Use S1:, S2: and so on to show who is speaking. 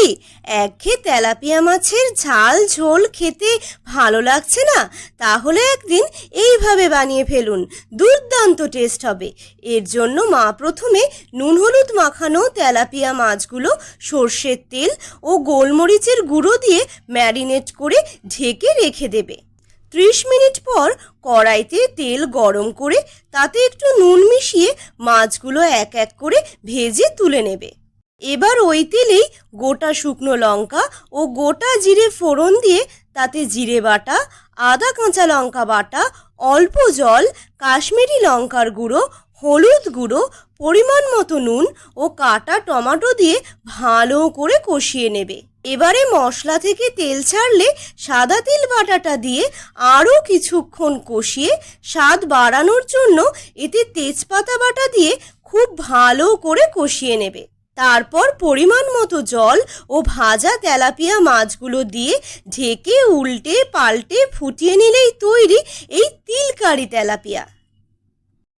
S1: কি একঘে তেলাপিয়া মাছের ঝাল ঝোল খেতে ভালো লাগছে না? তাহলে একদিন এইভাবে বানিয়ে ফেলুন, দুর্দান্ত টেস্ট হবে। এর জন্য মা প্রথমে নুন হলুদ মাখানো তেলাপিয়া মাছগুলো, সর্ষের তেল ও গোলমরিচের গুঁড়ো দিয়ে ম্যারিনেট করে ঢেকে রেখে দেবে। ত্রিশ মিনিট পর কড়াইতে তেল গরম করে তাতে একটু নুন মিশিয়ে মাছগুলো এক এক করে ভেজে তুলে নেবে। এবার ওই তেলেই গোটা শুকনো লঙ্কা ও গোটা জিরে ফোড়ন দিয়ে তাতে জিরে বাটা, আদা কাঁচা লঙ্কা বাটা, অল্প জল, কাশ্মীরি লঙ্কার গুঁড়ো, হলুদ গুঁড়ো, পরিমাণ মতো নুন ও কাটা টমাটো দিয়ে ভালো করে কষিয়ে নেবে। এবারে মশলা থেকে তেল ছাড়লে সাদা তিল বাটাটা দিয়ে আরও কিছুক্ষণ কষিয়ে স্বাদ বাড়ানোর জন্য এতে তেজপাতা বাটা দিয়ে খুব ভালো করে কষিয়ে নেবে। তারপর পরিমাণ মতো জল ও ভাজা তেলাপিয়া মাছগুলো দিয়ে ঢেকে উল্টে পাল্টে ফুটিয়ে নিলেই তৈরি এই তিলকারি তেলাপিয়া।